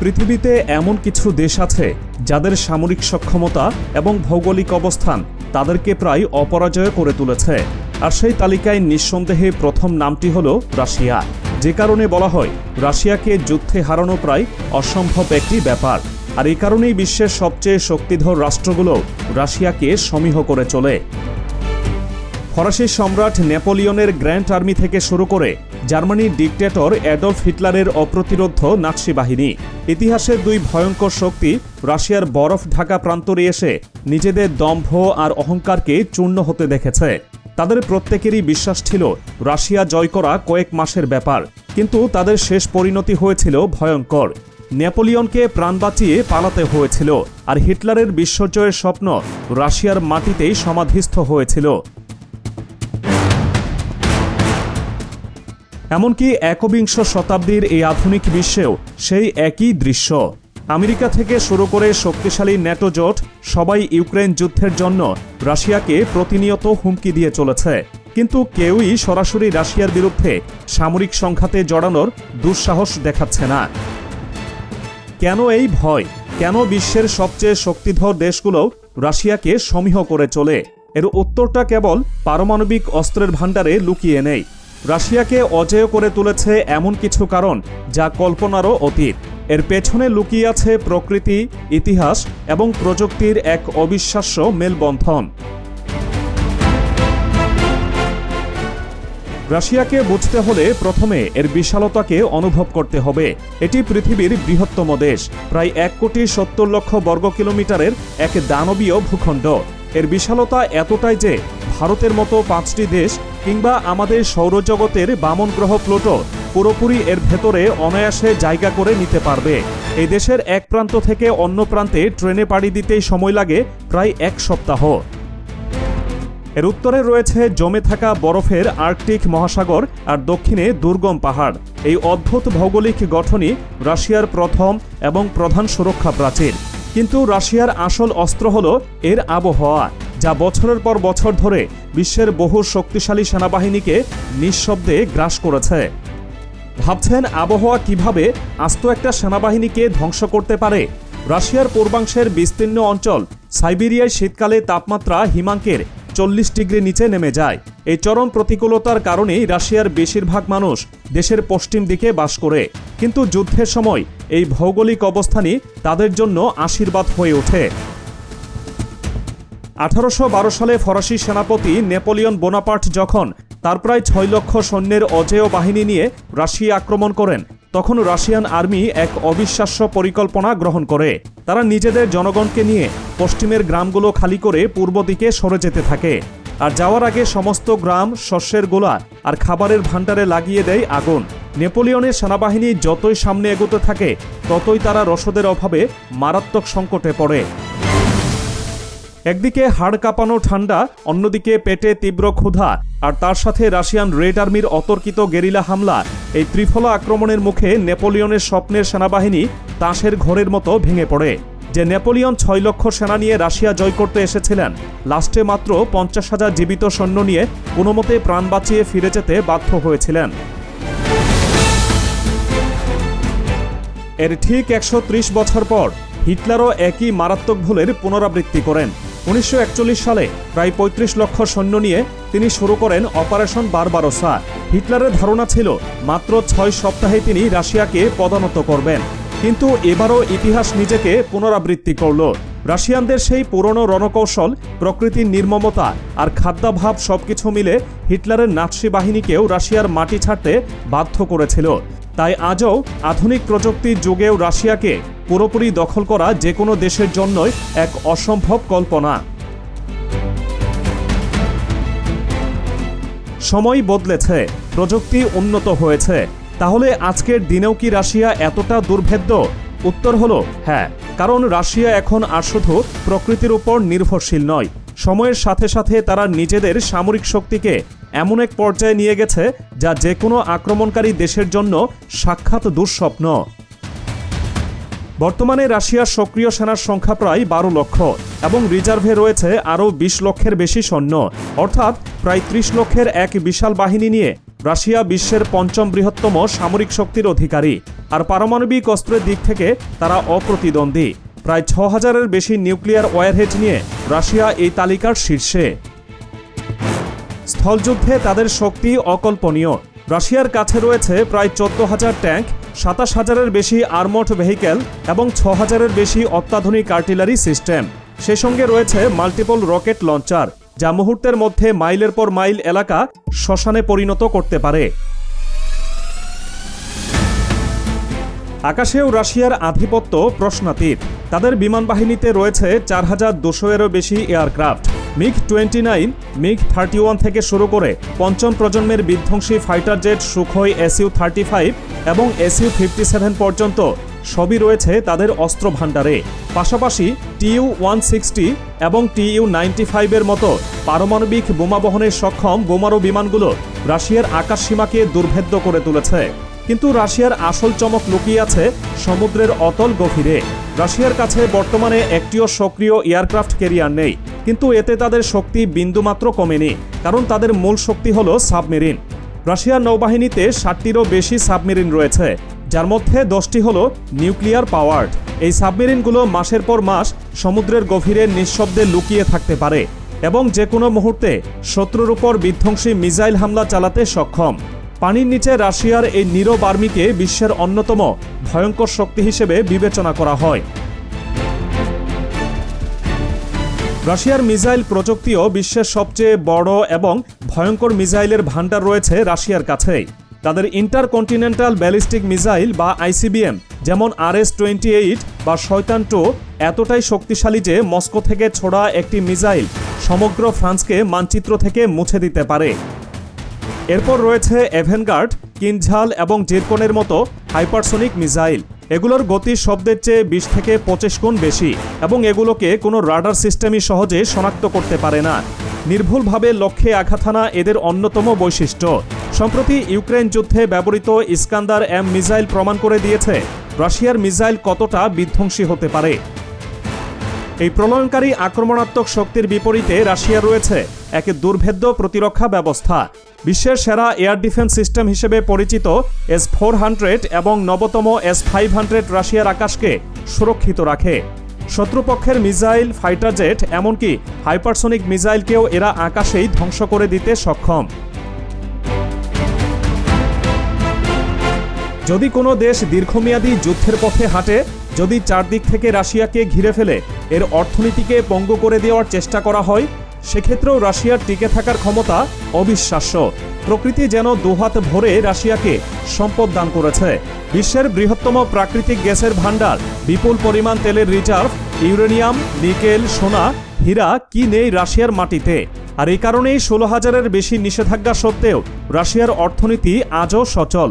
পৃথিবীতে এমন কিছু দেশ আছে যাদের সামরিক সক্ষমতা এবং ভৌগোলিক অবস্থান তাদেরকে প্রায় অপরাজয় করে তুলেছে। আর সেই তালিকায় নিঃসন্দেহে প্রথম নামটি হল রাশিয়া। যে কারণে বলা হয়, রাশিয়াকে যুদ্ধে হারানো প্রায় অসম্ভব একটি ব্যাপার। আর এই কারণেই বিশ্বের সবচেয়ে শক্তিধর রাষ্ট্রগুলো রাশিয়াকে সমীহ করে চলে। ফরাসি সম্রাট নেপোলিয়নের গ্র্যান্ড আর্মি থেকে শুরু করে জার্মানির ডিকটেটর অ্যাডলফ হিটলারের অপ্রতিরোধ নাৎসি বাহিনী। ইতিহাসের দুই ভয়ঙ্কর শক্তি রাশিয়ার বরফ ঢাকা প্রান্তরে এসে নিজেদের দম্ভ আর অহংকারকে চূর্ণ হতে দেখেছে। তাদের প্রত্যেকেরই বিশ্বাস ছিল রাশিয়া জয় করা কয়েক মাসের ব্যাপার, কিন্তু তাদের শেষ পরিণতি হয়েছিল ভয়ঙ্কর। নেপোলিয়নকে প্রাণ বাঁচিয়ে পালাতে হয়েছিল, আর হিটলারের বিশ্বজয়ের স্বপ্ন রাশিয়ার মাটিতেই সমাধিস্থ হয়েছিল। এমনকি একবিংশ শতাব্দীর এই আধুনিক বিশ্বেও সেই একই দৃশ্য। আমেরিকা থেকে শুরু করে শক্তিশালী ন্যাটো জোট সবাই ইউক্রেন যুদ্ধের জন্য রাশিয়াকে প্রতিনিয়ত হুমকি দিয়ে চলেছে। কিন্তু কেউই সরাসরি রাশিয়ার বিরুদ্ধে সামরিক সংঘাতে জড়ানোর দুঃসাহস দেখাচ্ছে না। কেন এই ভয়? কেন বিশ্বের সবচেয়ে শক্তিধর দেশগুলো রাশিয়াকে সমীহ করে চলে? এর উত্তরটা কেবল পারমাণবিক অস্ত্রের ভাণ্ডারে লুকিয়ে নেই। রাশিয়াকে অজেয় করে তুলেছে এমন কিছু কারণ যা কল্পনারও অতীত। এর পেছনে লুকিয়ে আছে প্রকৃতি, ইতিহাস এবং প্রযুক্তির এক অবিশ্বাস্য মেলবন্ধন। রাশিয়াকে বুঝতে হলে প্রথমে এর বিশালতাকে অনুভব করতে হবে। এটি পৃথিবীর বৃহত্তম দেশ, প্রায় এক কোটি সত্তর লক্ষ বর্গ কিলোমিটারের এক দানবীয় ভূখণ্ড। এর বিশালতা এতটাই যে ভারতের মতো পাঁচটি দেশ কিংবা আমাদের সৌরজগতের বামন গ্রহ প্লুটো পুরোপুরি এর ভেতরে অনায়াসে জায়গা করে নিতে পারবে। এই দেশের এক প্রান্ত থেকে অন্য প্রান্তে ট্রেনে পাড়ি দিতেই সময় লাগে প্রায় এক সপ্তাহ। এর উত্তরে রয়েছে জমে থাকা বরফের আর্কটিক মহাসাগর আর দক্ষিণে দুর্গম পাহাড়। এই অদ্ভুত ভৌগোলিক গঠনই রাশিয়ার প্রথম এবং প্রধান সুরক্ষা প্রাচীর। কিন্তু রাশিয়ার আসল অস্ত্র হল এর আবহাওয়া। যা বছরের পর বছর ধরে বিশ্বের বহু শক্তিশালী সেনাবাহিনীকে নিঃশব্দে গ্রাস করেছে। ভাবছেন আবহাওয়া কীভাবে আস্ত একটা সেনাবাহিনীকে ধ্বংস করতে পারে? রাশিয়ার পূর্বাংশের বিস্তীর্ণ অঞ্চল সাইবেরিয়ায় শীতকালে তাপমাত্রা হিমাঙ্কের চল্লিশ ডিগ্রি নিচে নেমে যায়। এই চরম প্রতিকূলতার কারণেই রাশিয়ার বেশিরভাগ মানুষ দেশের পশ্চিম দিকে বাস করে। কিন্তু যুদ্ধের সময় এই ভৌগোলিক অবস্থানই তাদের জন্য আশীর্বাদ হয়ে ওঠে। আঠারোশো বারো সালে ফরাসি সেনাপতি নেপোলিয়ন বোনাপার্ট যখন তার প্রায় ছয় লক্ষ সৈন্যের অজেয় বাহিনী নিয়ে রাশিয়া আক্রমণ করেন, তখন রাশিয়ান আর্মি এক অবিশ্বাস্য পরিকল্পনা গ্রহণ করে। তারা নিজেদের জনগণকে নিয়ে পশ্চিমের গ্রামগুলো খালি করে পূর্ব দিকে সরে যেতে থাকে। আর যাওয়ার আগে সমস্ত গ্রাম, শস্যের গোলা আর খাবারের ভাণ্ডারে লাগিয়ে দেয় আগুন। নেপোলিয়নের সেনাবাহিনী যতই সামনে এগোতে থাকে, ততই তারা রসদের অভাবে মারাত্মক সংকটে পড়ে। একদিকে হাড় কাঁপানো ঠান্ডা, অন্যদিকে পেটে তীব্র ক্ষুধা, আর তার সাথে রাশিয়ান রেড আর্মির অতর্কিত গেরিলা হামলা। এই ত্রিফলা আক্রমণের মুখে নেপোলিয়নের স্বপ্নের সেনাবাহিনী তাসের ঘোরের মতো ভেঙে পড়ে। যে নেপোলিয়ন ছয় লক্ষ সেনা নিয়ে রাশিয়া জয় করতে এসেছিলেন, লাস্টে মাত্র পঞ্চাশ হাজার জীবিত সৈন্য নিয়ে কোনোমতে প্রাণ বাঁচিয়ে ফিরে যেতে বাধ্য হয়েছিলেন। এর ঠিক একশো ত্রিশ বছর পর হিটলারও একই মারাত্মক ভুলের পুনরাবৃত্তি করেন। উনিশশো একচল্লিশ সালে প্রায় ৩৫ লক্ষ সৈন্য নিয়ে তিনি শুরু করেন অপারেশন বারবারোসা। হিটলারের ধারণা ছিল, মাত্র ছয় সপ্তাহে তিনি রাশিয়াকে পদানত করবেন। কিন্তু এবারও ইতিহাস নিজেকে পুনরাবৃত্তি করল। রাশিয়ানদের সেই পুরনো রণকৌশল, প্রকৃতির নির্মমতা আর খাদ্যাভাব সবকিছু মিলে হিটলারের নাৎসি বাহিনীকেও রাশিয়ার মাটি ছাড়তে বাধ্য করেছিল। তাই আজও আধুনিক প্রযুক্তির যুগেও রাশিয়াকে পুরোপুরি দখল করা যে কোনো দেশের জন্যই এক অসম্ভব কল্পনা। সময় বদলেছে, প্রযুক্তি উন্নত হয়েছে। তাহলে আজকের দিনেও কি রাশিয়া এতটা দুর্ভেদ্য? উত্তর হলো হ্যাঁ কারণ রাশিয়া এখন আর শুধু প্রকৃতির উপর নির্ভরশীল নয়। সময়ের সাথে সাথে তারা নিজেদের সামরিক শক্তিকে এমন এক পর্যায়ে নিয়ে গেছে যা যে কোনো আক্রমণকারী দেশের জন্য সাক্ষাৎ দুঃস্বপ্ন। বর্তমানে রাশিয়ার সক্রিয় সেনার সংখ্যা প্রায় বারো লক্ষ এবং রিজার্ভে রয়েছে আরও বিশ লক্ষের বেশি সৈন্য। অর্থাৎ প্রায় ত্রিশ লক্ষের এক বিশাল বাহিনী নিয়ে রাশিয়া বিশ্বের পঞ্চম বৃহত্তম সামরিক শক্তির অধিকারী। আর পারমাণবিক অস্ত্রের দিক থেকে তারা অপ্রতিদ্বন্দ্বী। প্রায় ছ হাজারের বেশি নিউক্লিয়ার ওয়ারহেড নিয়ে রাশিয়া এই তালিকার শীর্ষে। স্থলযুদ্ধে তাদের শক্তি অকল্পনীয়। রাশিয়ার কাছে রয়েছে প্রায় চোদ্দ হাজার ট্যাঙ্ক, সাতাশ হাজারের বেশি আর্মড ভেহিকেল এবং ছ হাজারের বেশি অত্যাধুনিক আর্টিলারি সিস্টেম। সে সঙ্গে রয়েছে মাল্টিপল রকেট লঞ্চার, যা মুহূর্তের মধ্যে মাইলের পর মাইল এলাকা শ্মশানে পরিণত করতে পারে। আকাশেও রাশিয়ার আধিপত্য প্রশ্নাতীত। তাদের বিমান বাহিনীতে রয়েছে চার হাজার দুশো এরও বেশি aircraft. MiG twenty nine MiG thirty one থেকে শুরু করে পঞ্চম প্রজন্মের বিধ্বংসী fighter jet Sukhoi SU thirty five এবং এসইউ ফিফটি সেভেন পর্যন্ত সবই রয়েছে তাদের অস্ত্র ভাণ্ডারে পাশাপাশি টিইউ ওয়ান সিক্সটি এবং টিইউ নাইনটি ফাইভের মতো পারমাণবিক বোমা বহনে সক্ষম বোমারু বিমানগুলো রাশিয়ার আকাশসীমাকে দুর্ভেদ্য করে তুলেছে। কিন্তু রাশিয়ার আসল চমক লুকিয়ে আছে সমুদ্রের অতল গভীরে। রাশিয়ার কাছে বর্তমানে একটিও সক্রিয় এয়ারক্রাফট ক্যারিয়ার নেই। কিন্তু এতে তাদের শক্তি বিন্দুমাত্র কমেনি, কারণ তাদের মূল শক্তি হল সাবমেরিন। রাশিয়ার নৌবাহিনীতে ষাটটিরও বেশি সাবমেরিন রয়েছে, যার মধ্যে দশটি হল নিউক্লিয়ার পাওয়ার্ড। এই সাবমেরিনগুলো মাসের পর মাস সমুদ্রের গভীরে নিঃশব্দে লুকিয়ে থাকতে পারে এবং যে কোনো মুহূর্তে শত্রুর উপর বিধ্বংসী মিসাইল হামলা চালাতে সক্ষম। পানির নিচে রাশিয়ার এই নীরব আর্মিকে বিশ্বের অন্যতম ভয়ঙ্কর শক্তি হিসেবে বিবেচনা করা হয়। রাশিয়ার মিসাইল প্রযুক্তিও বিশ্বের সবচেয়ে বড় এবং ভয়ঙ্কর মিসাইলের ভাণ্ডার রয়েছে রাশিয়ার কাছেই। তাদের ইন্টারকন্টিনেন্টাল ব্যালিস্টিক মিসাইল বা আইসিবিএম, যেমন আর এস টোয়েন্টি এইট বা শয়তান টু, এতটাই শক্তিশালী যে মস্কো থেকে ছোড়া একটি মিসাইল সমগ্র ফ্রান্সকে মানচিত্র থেকে মুছে দিতে পারে। এরপর রয়েছে এভেনগার্ড, কিনঝাল এবং জিরকনের মতো হাইপারসোনিক মিসাইল। এগুলোর গতি শব্দের চেয়ে বিশ থেকে পঁচিশ গুণ বেশি এবং এগুলোকে কোনো রাডার সিস্টেমই সহজে শনাক্ত করতে পারে না। নির্ভুলভাবে লক্ষ্যে আঘাত হানা এদের অন্যতম বৈশিষ্ট্য। সম্প্রতি ইউক্রেন যুদ্ধে ব্যবহৃত ইস্কান্দার এম মিসাইল প্রমাণ করে দিয়েছে, রাশিয়ার মিসাইল কতটা বিধ্বংসী হতে পারে। এই প্রলয়নকারী আক্রমণাত্মক শক্তির বিপরীতে রাশিয়া রয়েছে এক দুর্ভেদ্য প্রতিরক্ষা ব্যবস্থা। বিশ্বের সেরা এয়ার ডিফেন্স সিস্টেম হিসেবে পরিচিত এস ফোর হান্ড্রেড এবং নবতম এস ফাইভ হান্ড্রেড রাশিয়ার আকাশকে সুরক্ষিত রাখে। শত্রুপক্ষের মিসাইল ফাইটার জেট এমনকি হাইপারসোনিক মিসাইলকেও এরা আকাশেই ধ্বংস করে দিতে সক্ষম। যদি কোনো দেশ দীর্ঘমেয়াদী যুদ্ধের পথে হাঁটে, যদি চারদিক থেকে রাশিয়াকে ঘিরে ফেলে, এর অর্থনীতিকে পঙ্গু করে দেওয়ার চেষ্টা করা হয় সেক্ষেত্রেও রাশিয়ার টিকে থাকার ক্ষমতা অবিশ্বাস্য। প্রকৃতি যেন দুহাত ভরে রাশিয়াকে সম্পদ দান করেছে। বিশ্বের বৃহত্তম প্রাকৃতিক গ্যাসের ভাণ্ডার, বিপুল পরিমাণ তেলের রিজার্ভ, ইউরেনিয়াম, নিকেল, সোনা, হীরা কি নেই রাশিয়ার মাটিতে? আর এই কারণেই ষোলো হাজারের বেশি নিষেধাজ্ঞা সত্ত্বেও রাশিয়ার অর্থনীতি আজও সচল।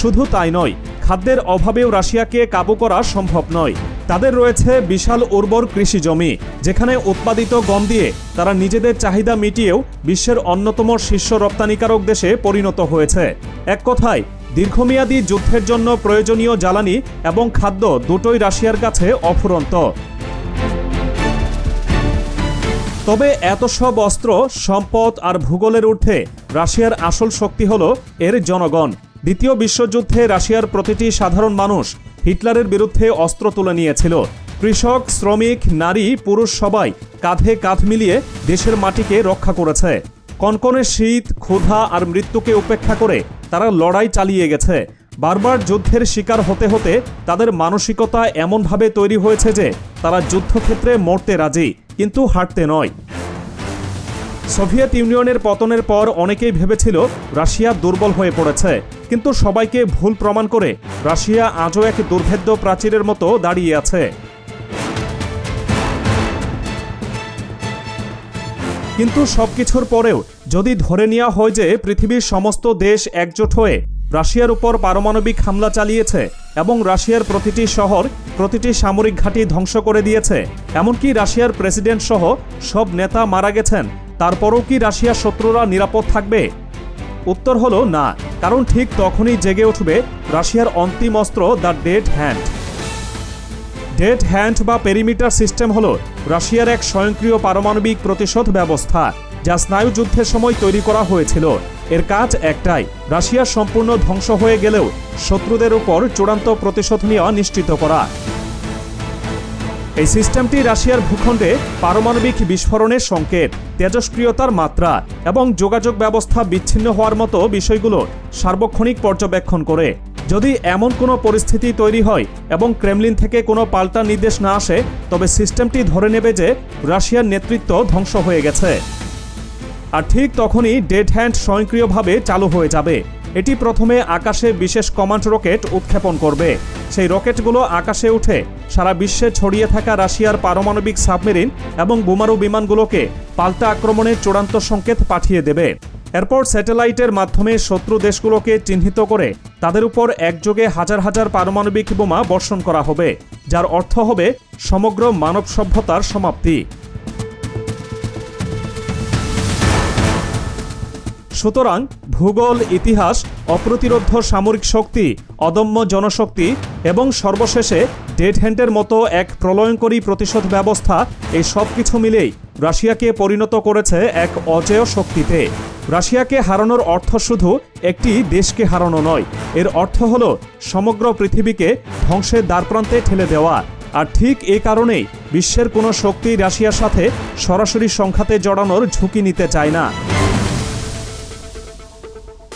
শুধু তাই নয়, খাদ্যের অভাবেও রাশিয়াকে কাবু করা সম্ভব নয়। তাদের রয়েছে বিশাল উর্বর কৃষি জমি, যেখানে উৎপাদিত গম দিয়ে তারা নিজেদের চাহিদা মিটিয়েও বিশ্বের অন্যতম শীর্ষ রপ্তানিকারক দেশে পরিণত হয়েছে। এক কথায়, দীর্ঘমেয়াদী যুদ্ধের জন্য প্রয়োজনীয় জ্বালানি এবং খাদ্য দুটোই রাশিয়ার কাছে অফুরন্ত। তবে এত সব অস্ত্র, সম্পদ আর ভূগোলের ঊর্ধ্বে রাশিয়ার আসল শক্তি হল এর জনগণ। দ্বিতীয় বিশ্বযুদ্ধে রাশিয়ার প্রতিটি সাধারণ মানুষ হিটলারের বিরুদ্ধে অস্ত্র তুলে নিয়েছিল। কৃষক, শ্রমিক, নারী, পুরুষ সবাই কাঁধে কাঁধ মিলিয়ে দেশের মাটিকে রক্ষা করেছে। কনকনে শীত, ক্ষুধা আর মৃত্যুকে উপেক্ষা করে তারা লড়াই চালিয়ে গেছে। বারবার যুদ্ধের শিকার হতে হতে তাদের মানসিকতা এমনভাবে তৈরি হয়েছে যে তারা যুদ্ধক্ষেত্রে মরতে রাজি, কিন্তু হাঁটতে নয়। সোভিয়েত ইউনিয়নের পতনের পর অনেকেই ভেবেছিল রাশিয়া দুর্বল হয়ে পড়েছে, কিন্তু সবাইকে ভুল প্রমাণ করে রাশিয়া আজও এক দুর্ভেদ্য প্রাচীরের মতো দাঁড়িয়ে আছে। কিন্তু সবকিছুর পরেও যদি ধরে নেওয়া হয় যে পৃথিবীর সমস্ত দেশ একজোট হয়ে রাশিয়ার উপর পারমাণবিক হামলা চালিয়েছে এবং রাশিয়ার প্রতিটি শহর, প্রতিটি সামরিক ঘাঁটি ধ্বংস করে দিয়েছে, এমনকি রাশিয়ার প্রেসিডেন্ট সহ সব নেতা মারা গেছেন তারপরও কি রাশিয়ার শত্রুরা নিরাপদ থাকবে? উত্তর হলো না, কারণ ঠিক তখনই জেগে উঠবে রাশিয়ার অন্তিম অস্ত্র the dead hand. Dead hand বা পেরিমিটার সিস্টেম হল রাশিয়ার এক স্বয়ংক্রিয় পারমাণবিক প্রতিশোধ ব্যবস্থা, যা স্নায়ুযুদ্ধের সময় তৈরি করা হয়েছিল। এর কাজ একটাই, রাশিয়া সম্পূর্ণ ধ্বংস হয়ে গেলেও শত্রুদের উপর চূড়ান্ত প্রতিশোধ নেওয়া নিশ্চিত করা। এই সিস্টেমটি রাশিয়ার ভূখণ্ডে পারমাণবিক বিস্ফোরণের সংকেত তেজস্ক্রিয়তার মাত্রা এবং যোগাযোগ ব্যবস্থা বিচ্ছিন্ন হওয়ার মতো বিষয়গুলো সার্বক্ষণিক পর্যবেক্ষণ করে। যদি এমন কোনো পরিস্থিতি তৈরি হয় এবং ক্রেমলিন থেকে কোনো পাল্টা নির্দেশ না আসে, তবে সিস্টেমটি ধরে নেবে যে রাশিয়ার নেতৃত্ব ধ্বংস হয়ে গেছে। আর ঠিক তখনই ডেড হ্যান্ড স্বয়ংক্রিয়ভাবে চালু হয়ে যাবে। এটি প্রথমে আকাশে বিশেষ কমান্ড রকেট উৎক্ষেপণ করবে। সেই রকেটগুলো আকাশে উঠে সারা বিশ্বে ছড়িয়ে থাকা রাশিয়ার পারমাণবিক সাবমেরিন এবং বোমারু বিমানগুলোকে পাল্টা আক্রমণের চূড়ান্ত সংকেত পাঠিয়ে দেবে। এরপর স্যাটেলাইটের মাধ্যমে শত্রু দেশগুলোকে চিহ্নিত করে তাদের উপর একযোগে হাজার হাজার পারমাণবিক বোমা বর্ষণ করা হবে, যার অর্থ হবে সমগ্র মানব সভ্যতার সমাপ্তি। সুতরাং ভূগোল, ইতিহাস, অপ্রতিরোধ সামরিক শক্তি, অদম্য জনশক্তি এবং সর্বশেষে ডেড হ্যান্ডের মতো এক প্রলয়ঙ্করী প্রতিশোধ ব্যবস্থা, এই সব কিছু মিলেই রাশিয়াকে পরিণত করেছে এক অজেয় শক্তিতে। রাশিয়াকে হারানোর অর্থ শুধু একটি দেশকে হারানো নয়, এর অর্থ হল সমগ্র পৃথিবীকে ধ্বংসের দ্বারপ্রান্তে ঠেলে দেওয়া। আর ঠিক এ কারণেই বিশ্বের কোনো শক্তি রাশিয়ার সাথে সরাসরি সংঘাতে জড়ানোর ঝুঁকি নিতে চায় না।